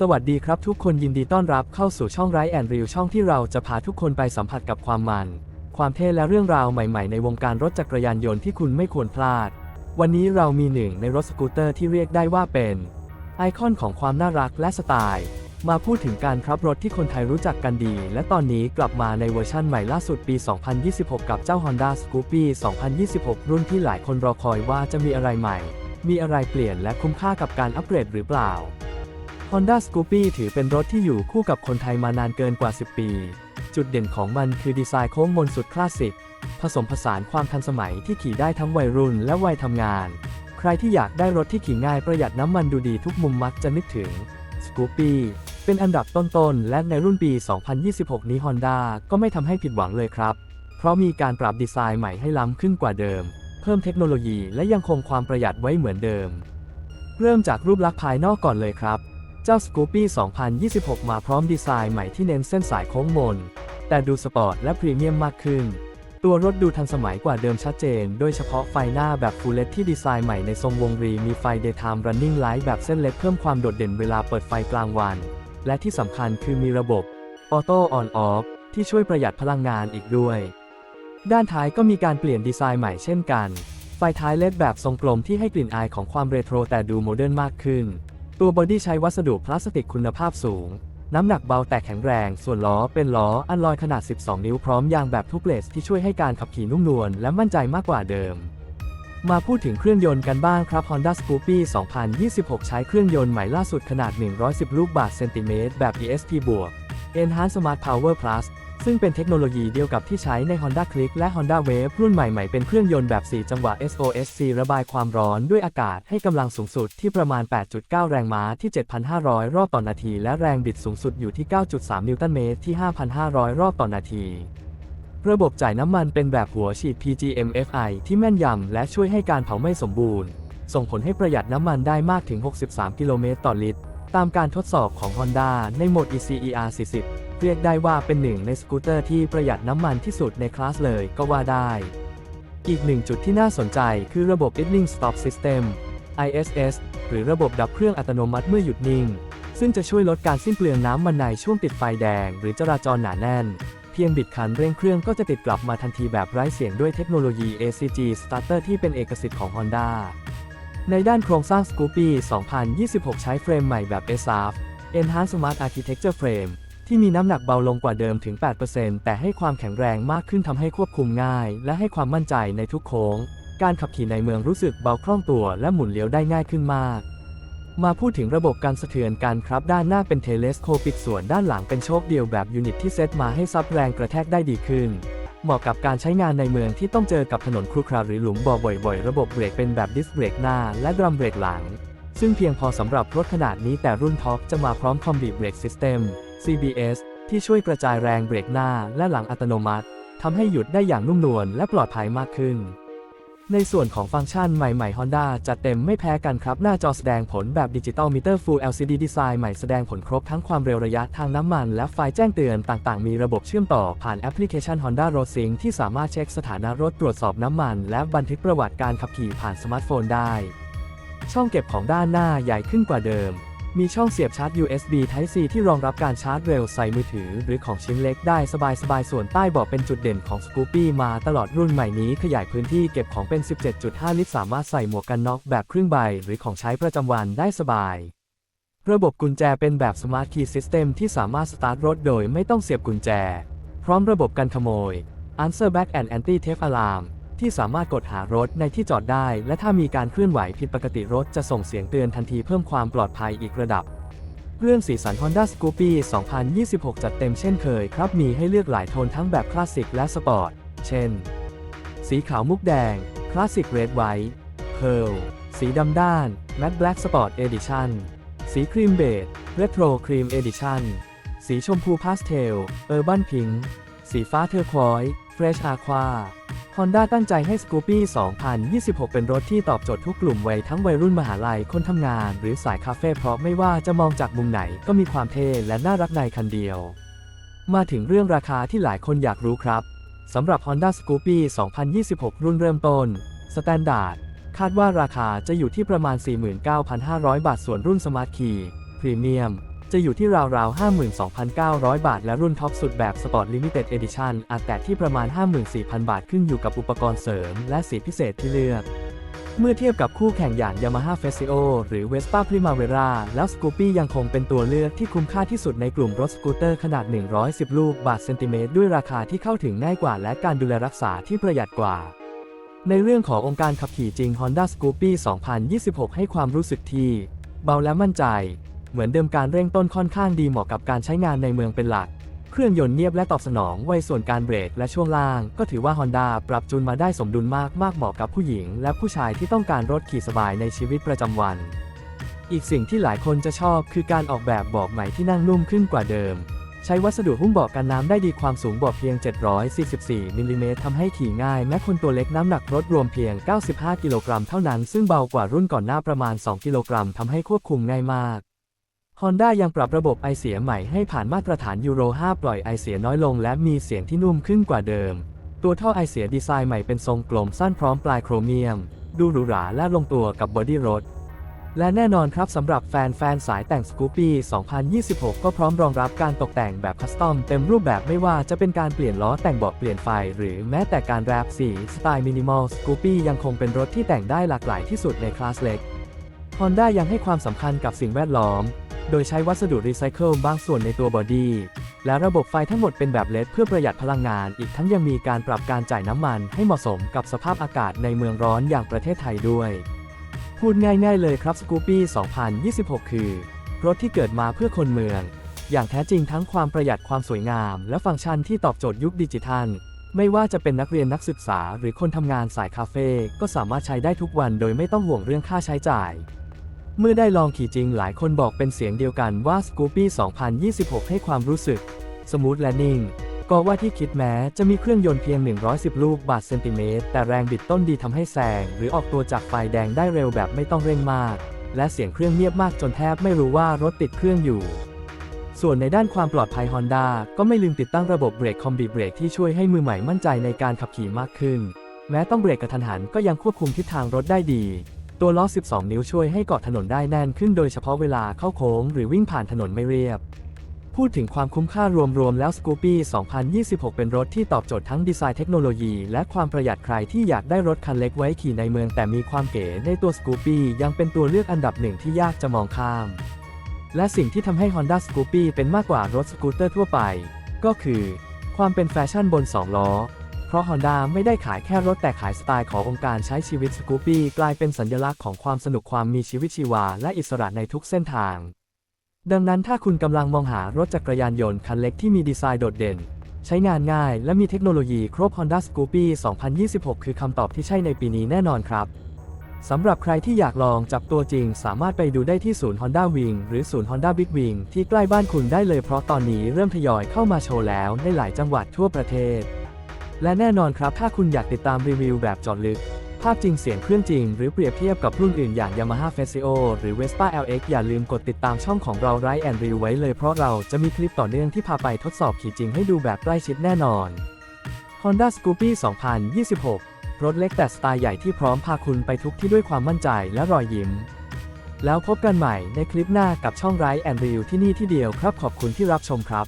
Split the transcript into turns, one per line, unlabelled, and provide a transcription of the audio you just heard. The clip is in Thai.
สวัสดีครับทุกคนยินดีต้อนรับเข้าสู่ช่องไรแอนรีวช่องที่เราจะพาทุกคนไปสัมผัสกับความมัน ความเท่และเรื่องราวใหม่ๆ ในวงการรถจักรยานยนต์ที่คุณไม่ควรพลาด วันนี้เรามีหนึ่งในรถสกูตเตอร์ที่เรียกได้ว่าเป็น ไอคอนของความน่ารักและสไตล์ มาพูดถึงการครับรถที่คนไทยรู้จักกันดี และตอนนี้กลับมาในเวอร์ชั่นใหม่ล่าสุดปี 2026 กับเจ้า Honda Scoopy 2026 รุ่นที่หลายคนรอคอยว่าจะมีอะไรใหม่ มีอะไรเปลี่ยนและคุ้มค่ากับการอัปเกรดหรือเปล่า Honda Scoopy ถือเป็นรถที่อยู่คู่กับคนไทยมานานเกินกว่า 10 ปี จุดเด่นของมันคือดีไซน์โค้งมนสุดคลาสสิก ผสมผสานความทันสมัยที่ขี่ได้ทั้งวัยรุ่นและวัยทำงาน ใครที่อยากได้รถที่ขี่ง่ายประหยัดน้ำมันดูดีทุกมุมมักจะนึกถึง Scoopy เป็นอันดับต้นๆ และในรุ่นปี 2026 นี้ Honda ก็ไม่ทำให้ผิดหวังเลยครับ เพราะมีการปรับดีไซน์ใหม่ให้ล้ำขึ้นกว่าเดิม เพิ่มเทคโนโลยีและยังคงความประหยัดไว้เหมือนเดิม เริ่มจากรูปลักษณ์ภายนอกก่อนเลยครับ เจ้า Scoopy 2026 มาพร้อมดีไซน์ใหม่ที่เน้นเส้นสายโค้งมน แต่ดูสปอร์ตและพรีเมียมมากขึ้น ตัวรถดูทันสมัยกว่าเดิมชัดเจน โดยเฉพาะไฟหน้าแบบ Full LED ที่ดีไซน์ใหม่ในทรงวงรี มีไฟ Daytime Running Light แบบเส้นเล็กเพิ่มความโดดเด่นเวลาเปิดไฟกลางวัน และที่สำคัญคือมีระบบ Auto On Off ที่ช่วยประหยัดพลังงานอีกด้วย ด้านท้ายก็มีการเปลี่ยนดีไซน์ใหม่เช่นกัน ไฟท้ายเลดแบบทรงกลมที่ให้กลิ่นอายของความเรโทรแต่ดูโมเดิร์นมากขึ้น ตัวบอดี้ใช้วัสดุพลาสติกคุณภาพสูง น้ำหนักเบาแต่แข็งแรง ส่วนล้อเป็นล้ออันลอยขนาด 12 นิ้วพร้อมยางแบบทุกเลสที่ช่วยให้การขับขี่นุ่มนวลและมั่นใจมากกว่าเดิม มาพูดถึงเครื่องยนต์กันบ้างครับ Honda Scoopy 2026 ใช้เครื่องยนต์ใหม่ล่าสุดขนาด 110 ลูกบาศก์เซนติเมตรแบบ ESP บวก Enhanced Smart Power Plus ซึ่งเป็นเทคโนโลยีเดียวกับที่ใช้ใน Honda Click และ Honda Wave รุ่นใหม่ๆ เป็นเครื่องยนต์แบบ 4 จังหวะ SOSC ระบายความร้อนด้วยอากาศให้กำลังสูงสุดที่ประมาณ 8.9 แรงม้าที่ 7,500 รอบต่อนาที และแรงบิดสูงสุดอยู่ที่ 9.3 นิวตันเมตรที่ 5,500 รอบต่อนาที ระบบจ่ายน้ำมันเป็นแบบหัวฉีด PGM-FI ที่แม่นยำและช่วยให้การเผาไม่สมบูรณ์ ส่งผลให้ประหยัดน้ำมันได้มากถึง 63 กิโลเมตรต่อลิตร ตามการทดสอบของ Honda ในโหมด ECER 40 เรียกได้ว่าเป็นหนึ่งในสกูตเตอร์ที่ประหยัดน้ำมันที่สุดในคลาสเลยก็ว่าได้ อีกหนึ่งจุดที่น่าสนใจคือระบบ Idling Stop System ISS หรือระบบดับเครื่องอัตโนมัติเมื่อหยุดนิ่ง ซึ่งจะช่วยลดการสิ้นเปลืองน้ำมันในช่วงติดไฟแดง หรือจราจรหนาแน่น เพียงบิดคันเร่งเครื่องก็จะติดกลับมาทันทีแบบไร้เสียงด้วยเทคโนโลยี ACG Starter ที่เป็นเอกสิทธิ์ของ Honda ในด้านโครงสร้าง Scoopy 2026 ใช้เฟรมใหม่แบบ SAF Enhanced Smart Architecture Frame ที่มีน้ำหนักเบาลงกว่าเดิมถึง 8%แต่ให้ความแข็งแรงมากขึ้นทำให้ควบคุมง่าย และให้ความมั่นใจในทุกโค้ง การขับขี่ในเมืองรู้สึกเบาคล่องตัวและหมุนเลี้ยวได้ง่ายขึ้นมาก มาพูดถึงระบบการสะเทือนกันครับด้านหน้าเป็นเทเลสโคปิกส่วนด้านหลังเป็นโชคเดียวแบบยูนิตที่เซตมาให้ซับแรงกระแทกได้ดีขึ้น เหมาะกับการใช้งานในเมืองที่ต้องเจอกับถนนครุขระหรือหลุมบ่อบ่อยๆ ระบบเบรกเป็นแบบดิสเบรกหน้าและดรัมเบรกหลัง ซึ่งเพียงพอสำหรับรถขนาดนี้แต่รุ่นท็อปจะมาพร้อมคอมบีเบรกซิสเต็ม CBS ที่ช่วยกระจายแรงเบรกหน้าและหลังอัตโนมัติทำให้หยุดได้อย่างนุ่มนวลและปลอดภัยมากขึ้น ในส่วนของฟังก์ชันใหม่ๆ Honda จัดเต็มไม่แพ้กันครับ หน้าจอแสดงผลแบบดิจิตอลมิเตอร์ Full LCD ดีไซน์ใหม่แสดงผลครบทั้งความเร็วระยะทางน้ำมัน และไฟแจ้งเตือนต่างๆ มีระบบเชื่อมต่อผ่านแอปพลิเคชัน Honda Road Sync ที่สามารถเช็คสถานะรถตรวจสอบน้ำมัน และบันทึกประวัติการขับขี่ผ่านสมาร์ทโฟนได้ ช่องเก็บของด้านหน้าใหญ่ขึ้นกว่าเดิม มีช่องเสียบชาร์จ USB Type C ที่รองรับการชาร์จเร็วใส่มือถือ หรือของชิ้นเล็กได้สบายๆ ส่วนใต้เบาะเป็นจุดเด่นของ Scoopy มาตลอดรุ่นใหม่นี้ขยายพื้นที่เก็บของเป็น 17.5 ลิตร สามารถใส่หมวกกันน็อกแบบครึ่งใบ หรือของใช้ประจำวันได้สบาย ระบบกุญแจเป็นแบบ Smart Key System ที่สามารถสตาร์ทรถโดยไม่ต้องเสียบกุญแจ พร้อมระบบกันขโมย Answer Back and Anti Theft Alarm ที่สามารถกดหารถในที่จอดได้ และถ้ามีการเคลื่อนไหวผิดปกติรถจะส่งเสียงเตือนทันทีเพิ่มความปลอดภัยอีกระดับ เรื่องสีสัน Honda Scoopy 2026 จัดเต็มเช่นเคยครับ มีให้เลือกหลายโทนทั้งแบบคลาสสิกและสปอร์ต เช่น สีขาวมุกแดง คลาสสิกเรดไวท์เพร์ลสีดำด้าน Matte Black Sport Edition สีครีมเบจ Retro Cream Edition สีชมพูพาสเทล Urban Pink สีฟ้าเทอร์ควอยส์ Fresh Aqua Honda ตั้งใจให้ Scoopy 2026 เป็นรถที่ตอบโจทย์ทุกกลุ่มวัยทั้งวัยรุ่นมหาลัย คนทำงาน หรือสายคาเฟ่เพราะไม่ว่าจะมองจากมุมไหนก็มีความเท่และน่ารักในคันเดียว มาถึงเรื่องราคาที่หลายคนอยากรู้ครับสำหรับ Honda Scoopy 2026 รุ่นเริ่มต้น Standard คาดว่าราคาจะอยู่ที่ประมาณ 49,500 บาท ส่วนรุ่น Smart Key Premium จะอยู่ที่ราวๆ 52,900 บาท และรุ่นท็อปสุดแบบ Sport Limited Edition อาจแตะที่ประมาณ 54,000 บาทขึ้นอยู่กับอุปกรณ์เสริม และสีพิเศษที่เลือก เมื่อเทียบกับคู่แข่งอย่าง Yamaha f a s i o หรือ Vespa Primavera แล้ว Scoopy ยังคงเป็นตัวเลือกที่คุ้มค่าที่สุดในกลุ่มรถสกูตเตอร์ขนาด 110 ลูกบาทเซนติเมตรด้วยราคาที่เข้าถึงง่ายกว่า และการดูแลรักษาที่ประหยัดกว่าในเรื่องขององค์การขับขี่จริง Honda Scoopy 2026 ให้ความรู้สึกที่ เบาและมั่นใจ เหมือนเดิมการเร่งต้นค่อนข้างดีเหมาะกับการใช้งานในเมืองเป็นหลัก เครื่องยนต์เงียบและตอบสนองไวส่วนการเบรกและช่วงล่าง ก็ถือว่า Honda ปรับจูนมาได้สมดุลมากมากเหมาะกับผู้หญิง และผู้ชายที่ต้องการรถขี่สบายในชีวิตประจำวัน อีกสิ่งที่หลายคนจะชอบคือการออกแบบเบาะใหม่ที่นั่งนุ่มขึ้นกว่าเดิม ใช้วัสดุหุ้มเบาะกันน้ำได้ดีความสูงเบาะเพียง 744มิลลิเมตรทำให้ขี่ง่ายแม้คนตัวเล็กน้ำหนักรถรวมเพียง 95 กิโลกรัมเท่านั้น ซึ่งเบากว่ารุ่นก่อนหน้าประมาณ 2 กิโลกรัมทำให้ควบคุมง่ายมาก Honda ยังปรับระบบไอเสียใหม่ให้ผ่านมาตรฐานยูโร 5 ปล่อยไอเสียน้อยลงและมีเสียงที่นุ่มขึ้นกว่าเดิม ตัวท่อไอเสียดีไซน์ใหม่เป็นทรงกลมสั้นพร้อมปลายโครเมียม ดูหรูหราและลงตัวกับบอดี้รถ และแน่นอนครับสำหรับแฟนๆ สายแต่ง Scoopy 2026 ก็พร้อมรองรับการตกแต่งแบบคัสตอมเต็มรูปแบบไม่ว่าจะเป็นการเปลี่ยนล้อแต่งเบาะเปลี่ยนไฟ หรือแม้แต่การแรปสีสไตล์มินิมอล Scoopy ยังคงเป็นรถที่แต่งได้หลากหลายที่สุดในคลาสเล็ก Honda ยังให้ความสำคัญกับสิ่งแวดล้อม โดยใช้วัสดุรีไซเคิลบางส่วนในตัวบอดี้ และระบบไฟทั้งหมดเป็นแบบเลดเพื่อประหยัดพลังงาน อีกทั้งยังมีการปรับการจ่ายน้ำมันให้เหมาะสมกับสภาพอากาศในเมืองร้อนอย่างประเทศไทยด้วย พูดง่ายๆเลยครับ Scoopy 2026 คือ รถที่เกิดมาเพื่อคนเมือง อย่างแท้จริงทั้งความประหยัดความสวยงาม และฟังก์ชันที่ตอบโจทย์ยุคดิจิทัล ไม่ว่าจะเป็นนักเรียนนักศึกษา หรือคนทำงานสายคาเฟ่ก็สามารถใช้ได้ทุกวัน โดยไม่ต้องห่วงเรื่องค่าใช้จ่าย เมื่อได้ลองขี่จริงหลายคนบอกเป็นเสียงเดียวกันว่า Scoopy 2026 ให้ความรู้สึก Smooth Landing ก็ว่าที่คิดแม้จะมีเครื่องยนต์เพียง 110 ลูกบาทเซนติเมตร แต่แรงบิดต้นดีทำให้แซงหรือออกตัวจากไฟแดงได้เร็วแบบไม่ต้องเร่งมาก และเสียงเครื่องเงียบมากจนแทบไม่รู้ว่ารถติดเครื่องอยู่ ส่วนในด้านความปลอดภัย Honda ก็ไม่ลืมติดตั้งระบบเบรกคอมบิเบรกที่ช่วยให้มือใหม่มั่นใจในการขับขี่มากขึ้น แม้ต้องเบรกกระทันหันก็ยังควบคุมทิศทางรถได้ดี ตัวล้อ 12 นิ้วช่วยให้เกาะถนนได้แน่นขึ้นโดยเฉพาะเวลาเข้าโค้งหรือวิ่งผ่านถนนไม่เรียบ พูดถึงความคุ้มค่ารวมๆแล้ว Scoopy 2026 เป็นรถที่ตอบโจทย์ทั้งดีไซน์เทคโนโลยี และความประหยัดใครที่อยากได้รถคันเล็กไว้ขี่ในเมืองแต่มีความเก๋ในตัว Scoopy ยังเป็นตัวเลือกอันดับหนึ่งที่ยากจะมองข้าม และสิ่งที่ทำให้ Honda Scoopy เป็นมากกว่ารถสกูตเตอร์ทั่วไป ก็คือ ความเป็นแฟชั่นบน 2 ล้อ ราะ Honda ไม่ได้ขายแค่รถแต่ขายสไตล์ขององค์การใช้ชีวิต Scoopy กลายเป็นสัญลักษณ์ของความสนุกความมีชีวิตชีวา และอิสระในทุกเส้นทาง ดังนั้นถ้าคุณกำลังมองหารถจักรยานยนต์คันเล็กที่มีดีไซน์โดดเด่น ใช้งานง่าย และมีเทคโนโลยีครบ Honda Scoopy 2026 คือคำตอบที่ใช่ในปีนี้แน่นอนครับสำหรับใครที่อยากลองจับตัวจริง สามารถไปดูได้ที่ศูนย์ Honda Wing หรือศูนย์ Honda Big Wing ที่ใกล้บ้านคุณได้เลยเพราะตอนนี้เริ่มทยอยเข้ามาโชว์แล้วในหลายจังหวัดทั่วประเทศ และแน่นอนครับถ้าคุณอยากติดตามรีวิวแบบจอดลึก ภาพจริงเสียงเครื่องจริง หรือเปรียบเทียบกับรุ่นอื่นอย่าง Yamaha f a s i o หรือ Vespa LX อย่าลืมกดติดตามช่องของเรา Ride and Review ไว้เลยเพราะเราจะมีคลิปต่อเนื่องที่พาไปทดสอบขี่จริงให้ดูแบบใกล้ชิดแน่นอน Honda Scoopy 2026 รถเล็กแต่สไตล์ใหญ่ที่พร้อมพาคุณไปทุกที่ด้วยความมั่นใจและรอยยิ้ม แล้วพบกันใหม่ในคลิปหน้ากับช่อง Ride and Review ที่นี่ที่เดียวครับขอบคุณที่รับชมครับ